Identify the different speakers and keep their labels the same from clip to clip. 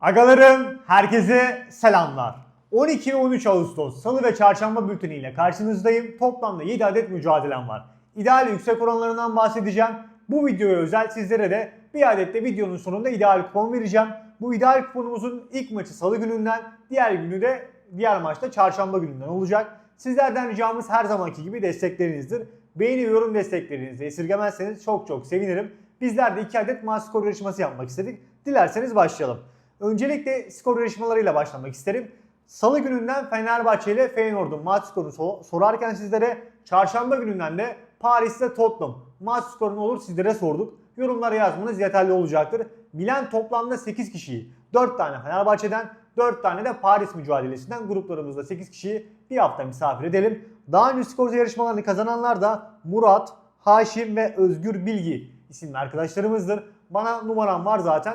Speaker 1: Agalarım herkese selamlar. 12 ve 13 Ağustos Salı ve Çarşamba bülteniyle karşınızdayım. Toplamda 7 adet mücadelem var. İdeal yüksek oranlarından bahsedeceğim. Bu videoya özel sizlere de bir adet de videonun sonunda ideal kupon vereceğim. Bu ideal kuponumuzun ilk maçı Salı gününden, diğer günü de diğer maçta Çarşamba gününden olacak. Sizlerden ricamız her zamanki gibi desteklerinizdir. Beğeni ve yorum desteklerinizi esirgemezseniz çok çok sevinirim. Bizler de 2 adet maç skor yarışması yapmak istedik. Dilerseniz başlayalım. Öncelikle skor yarışmalarıyla başlamak isterim. Salı gününden Fenerbahçe ile Feyenoord'un maç skorunu so- sorarken sizlere çarşamba gününden de Paris'te Tottenham maç skorunu olur sizlere sorduk. Yorumlara yazmanız yeterli olacaktır. Bilen toplamda 8 kişiyi 4 tane Fenerbahçe'den 4 tane de Paris mücadelesinden gruplarımızda 8 kişiyi bir hafta misafir edelim. Daha önce skor yarışmalarını kazananlar da Murat, Haşim ve Özgür Bilgi isimli arkadaşlarımızdır. Bana numaram var zaten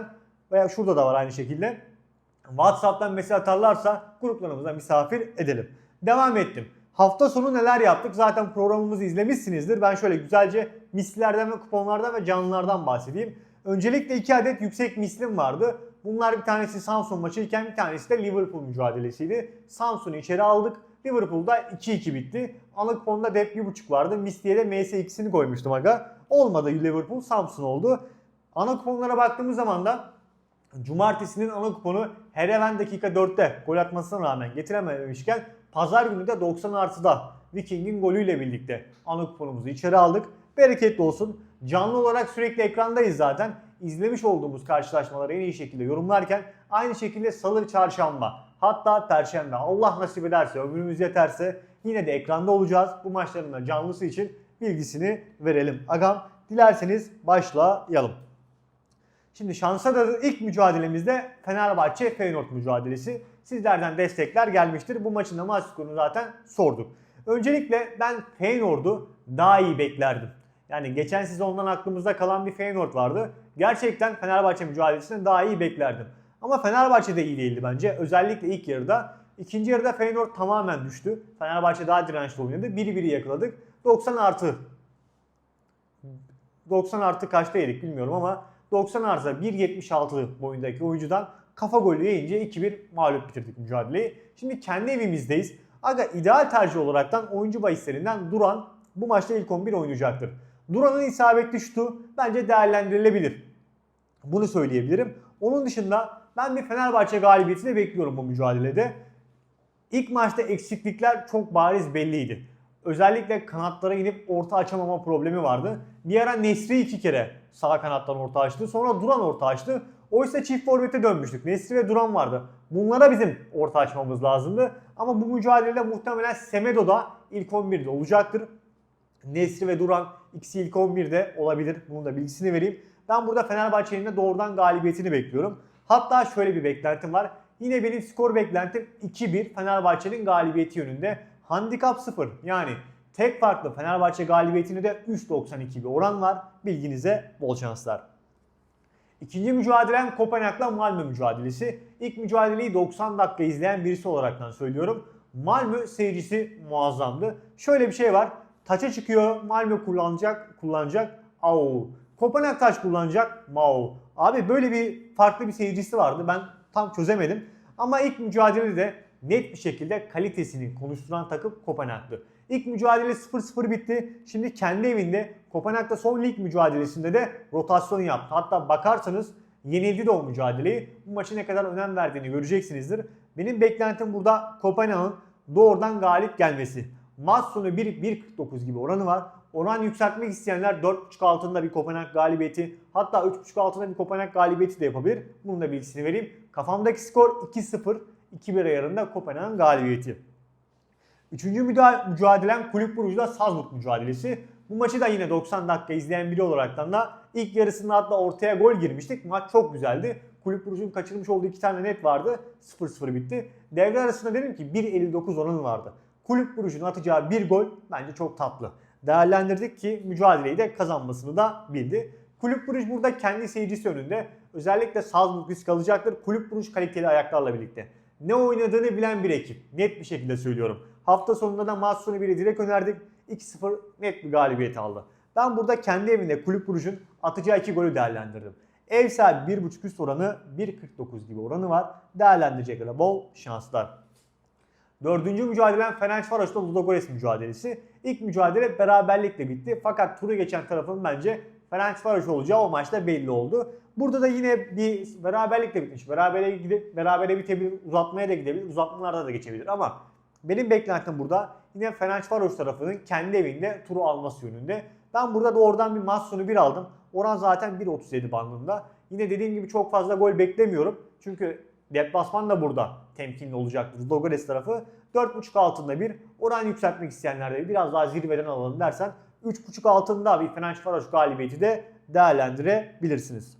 Speaker 1: veya şurada da var aynı şekilde. WhatsApp'tan mesaj atarlarsa gruplarımıza misafir edelim. Devam ettim. Hafta sonu neler yaptık? Zaten programımızı izlemişsinizdir. Ben şöyle güzelce mislilerden ve kuponlardan ve canlılardan bahsedeyim. Öncelikle iki adet yüksek mislim vardı. Bunlar bir tanesi Samsun maçıyken bir tanesi de Liverpool mücadelesiydi. Samsun'u içeri aldık. Liverpool'da 2-2 bitti. Ana kuponda da hep 1.5 vardı. Misliye de MS2'sini koymuştum aga. Olmadı Liverpool Samsun oldu. Ana kuponlara baktığımız zaman da Cumartesinin ana kuponu her even dakika 4'te gol atmasına rağmen getirememişken pazar günü de 90 artıda Viking'in golüyle birlikte ana kuponumuzu içeri aldık. Bereketli olsun. Canlı olarak sürekli ekrandayız zaten. İzlemiş olduğumuz karşılaşmaları en iyi şekilde yorumlarken aynı şekilde salı çarşamba hatta perşembe Allah nasip ederse ömrümüz yeterse yine de ekranda olacağız. Bu maçların da canlısı için bilgisini verelim. Agam dilerseniz başlayalım. Şimdi şansa da ilk mücadelemizde Fenerbahçe Feyenoord mücadelesi. Sizlerden destekler gelmiştir. Bu maçın da maç skorunu zaten sorduk. Öncelikle ben Feyenoord'u daha iyi beklerdim. Yani geçen sezondan aklımızda kalan bir Feyenoord vardı. Gerçekten Fenerbahçe mücadelesini daha iyi beklerdim. Ama Fenerbahçe de iyi değildi bence. Özellikle ilk yarıda. İkinci yarıda Feyenoord tamamen düştü. Fenerbahçe daha dirençli oynadı. 1-1'i yakaladık. 90 artı 90 artı kaçta yedik bilmiyorum ama 90 artı 1.76 boyundaki oyuncudan kafa golü yiyince 2-1 mağlup bitirdik mücadeleyi. Şimdi kendi evimizdeyiz. Aga ideal tercih olaraktan oyuncu bahislerinden Duran bu maçta ilk 11 oynayacaktır. Duran'ın isabetli şutu bence değerlendirilebilir. Bunu söyleyebilirim. Onun dışında ben bir Fenerbahçe galibiyeti bekliyorum bu mücadelede. İlk maçta eksiklikler çok bariz belliydi. Özellikle kanatlara inip orta açamama problemi vardı. Bir ara Nesri iki kere sağ kanattan orta açtı. Sonra Duran orta açtı. Oysa çift forvete dönmüştük. Nesri ve Duran vardı. Bunlara bizim orta açmamız lazımdı. Ama bu mücadelede muhtemelen Semedo da ilk 11'de olacaktır. Nesri ve Duran ikisi ilk 11'de olabilir. Bunun da bilgisini vereyim. Ben burada Fenerbahçe'nin de doğrudan galibiyetini bekliyorum. Hatta şöyle bir beklentim var. Yine benim skor beklentim 2-1 Fenerbahçe'nin galibiyeti yönünde. Handikap 0 yani tek farklı Fenerbahçe galibiyetinde de 3.92 bir oran var. Bilginize bol şanslar. İkinci mücadelem Kopenhag'la Malmö mücadelesi. İlk mücadeleyi 90 dakika izleyen birisi olaraktan söylüyorum. Malmö seyircisi muazzamdı. Şöyle bir şey var. Taça çıkıyor. Malmö kullanacak. Kullanacak. Au. Kopenhag taç kullanacak. Mau. Abi böyle bir farklı bir seyircisi vardı. Ben tam çözemedim. Ama ilk mücadelede de net bir şekilde kalitesini konuşturan takım Kopenhag'dı. İlk mücadele 0-0 bitti. Şimdi kendi evinde Kopenhag'da son lig mücadelesinde de rotasyon yaptı. Hatta bakarsanız yenildi de o mücadeleyi. Bu maçı ne kadar önem verdiğini göreceksinizdir. Benim beklentim burada Kopenhag'ın doğrudan galip gelmesi. Maç sonu 1-1.49 gibi oranı var. Oran yükseltmek isteyenler 4.5 altında bir Kopenhag galibiyeti hatta 3.5 altında bir Kopenhag galibiyeti de yapabilir. Bunun da bilgisini vereyim. Kafamdaki skor 2-0. 2-1 ayarında Kopenhag'ın galibiyeti. Üçüncü mücadelem Kulüp Brugge'da Salzburg mücadelesi. Bu maçı da yine 90 dakika izleyen biri olaraktan da ilk yarısında hatta ortaya gol girmiştik. Maç çok güzeldi. Kulüp Brugge'un kaçırmış olduğu iki tane net vardı. 0-0 bitti. Devre arasında dedim ki 1.59 oranı vardı. Kulüp Brugge'un atacağı bir gol bence çok tatlı. Değerlendirdik ki mücadeleyi de kazanmasını da bildi. Kulüp Brugge burada kendi seyircisi önünde özellikle Salzburg risk alacaktır. Kulüp Brugge kaliteli ayaklarla birlikte. Ne oynadığını bilen bir ekip. Net bir şekilde söylüyorum. Hafta sonunda da maç sonu biri direkt önerdik. 2-0 net bir galibiyet aldı. Ben burada kendi evinde Kulüp Brugge'un atacağı iki golü değerlendirdim. Ev sahibi 1.5 üst oranı 1.49 gibi oranı var. Değerlendireceklere bol şanslar. Dördüncü mücadelem Fenerbahçe Ludogorets mücadelesi. İlk mücadele beraberlikle bitti. Fakat turu geçen tarafın bence Fenerbahçe olacağı o maçta belli oldu. Burada da yine bir beraberlikle bitmiş. Berabere gidip berabere bitebilir, uzatmaya da gidebilir, uzatmalarda da geçebilir ama benim beklentim burada yine Fenerbahçe tarafının kendi evinde turu alması yönünde. Ben burada da oradan bir maç sonu 1 aldım. Oran zaten 1.37 bandında. Yine dediğim gibi çok fazla gol beklemiyorum. Çünkü deplasman da burada temkinli olacaktır. Dogores tarafı 4.5 altında bir. Oran yükseltmek isteyenler de biraz daha zirveden alalım dersen 3.5 altında bir Fenerbahçe galibiyeti de değerlendirebilirsiniz.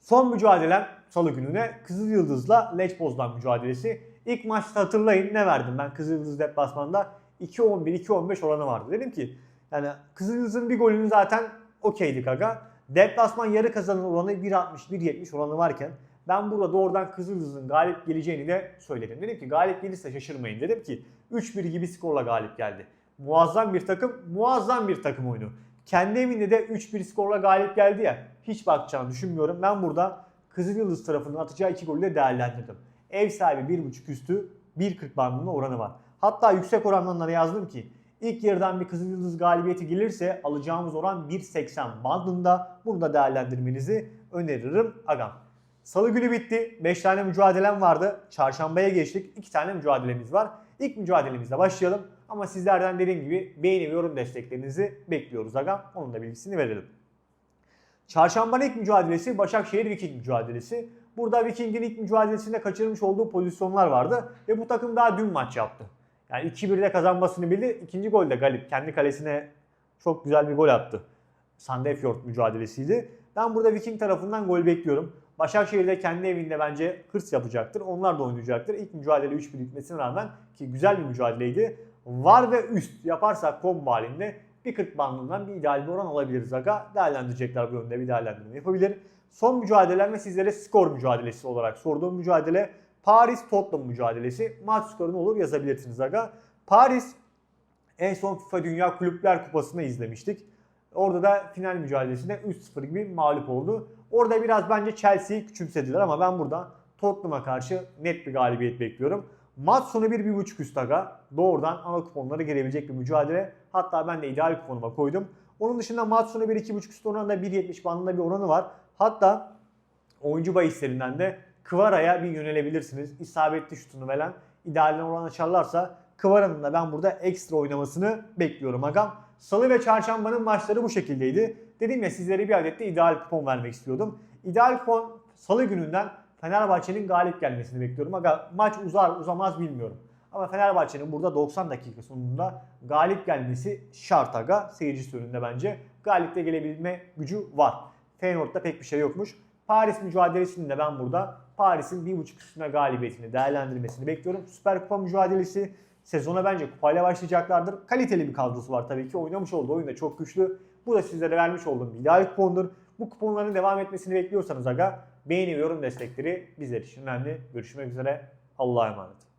Speaker 1: Son mücadelem salı gününe Kızıl Yıldız'la Leç Poznan mücadelesi. İlk maçta hatırlayın ne verdim ben Kızıl Yıldız deplasmanda 2-11-2-15 oranı vardı. Dedim ki yani Kızıl Yıldız'ın bir golünü zaten okeydi kaka. Deplasman yarı kazanan oranı 1.60-1.70 oranı varken ben burada doğrudan Kızıl Yıldız'ın galip geleceğini de söyledim. Dedim ki galip gelirse şaşırmayın. Dedim ki 3-1 gibi skorla galip geldi. Muazzam bir takım, muazzam bir takım oyunu. Kendi evinde de 3-1 skorla galip geldi ya. Hiç bakacağını düşünmüyorum. Ben burada Kızıl Yıldız tarafının atacağı 2 golü de değerlendirdim. Ev sahibi 1.5 üstü 1.40 bandında oranı var. Hatta yüksek oranlarına yazdım ki ilk yarıdan bir Kızıl Yıldız galibiyeti gelirse alacağımız oran 1.80 bandında. Bunu da değerlendirmenizi öneririm agam. Salı günü bitti. 5 tane mücadelem vardı. Çarşambaya geçtik. 2 tane mücadelemiz var. İlk mücadelemizle başlayalım. Ama sizlerden dediğim gibi beğeni ve yorum desteklerinizi bekliyoruz agam. Onun da bilgisini verelim. Çarşambanın ilk mücadelesi Başakşehir Viking mücadelesi. Burada Viking'in ilk mücadelesinde kaçırmış olduğu pozisyonlar vardı ve bu takım daha dün maç yaptı. Yani 2-1'de kazanmasını bildi. İkinci golde Galip kendi kalesine çok güzel bir gol attı. Sandefjord mücadelesiydi. Ben burada Viking tarafından gol bekliyorum. Başakşehir de kendi evinde bence hırs yapacaktır. Onlar da oynayacaktır. İlk mücadele 3-1 bitmesine rağmen ki güzel bir mücadeleydi. Var ve üst yaparsak combo halinde bir 40 bandından bir ideal bir oran alabiliriz aga. Değerlendirecekler bu yönde bir değerlendirme yapabilir. Son mücadelem ve sizlere skor mücadelesi olarak sorduğum mücadele Paris Tottenham mücadelesi. Maç skoru ne olur yazabilirsiniz aga. Paris en son FIFA Dünya Kulüpler Kupası'nı izlemiştik. Orada da final mücadelesinde 3-0 gibi mağlup oldu. Orada biraz bence Chelsea'yi küçümsediler ama ben burada Tottenham'a karşı net bir galibiyet bekliyorum. Maç sonu 1-1.5 üst aga. Doğrudan ana kuponlara girebilecek bir mücadele. Hatta ben de ideal kuponuma koydum. Onun dışında maç sonu 1-2.5 üst oranında 1.70 bandında bir oranı var. Hatta oyuncu bahislerinden de Kıvara'ya bir yönelebilirsiniz. İsabetli şutunu veren idealine oran açarlarsa Kıvara'nın da ben burada ekstra oynamasını bekliyorum agam. Salı ve çarşambanın maçları bu şekildeydi. Dedim ya sizlere bir adet de ideal kupon vermek istiyordum. İdeal kupon salı gününden Fenerbahçe'nin galip gelmesini bekliyorum. Aga maç uzar uzamaz bilmiyorum. Ama Fenerbahçe'nin burada 90 dakika sonunda galip gelmesi şart aga. Seyircisi önünde bence. Galipte gelebilme gücü var. Feyenoord'da pek bir şey yokmuş. Paris mücadelesinde ben burada Paris'in 1.5 üstüne galibiyetini değerlendirmesini bekliyorum. Süper Kupa mücadelesi sezona bence kupayla başlayacaklardır. Kaliteli bir kadrosu var tabii ki. Oynamış olduğu oyun da çok güçlü. Bu da sizlere vermiş olduğum bir ideal kupondur. Bu kuponların devam etmesini bekliyorsanız aga beğeni ve yorum destekleri bizler için önemli. Görüşmek üzere. Allah'a emanet.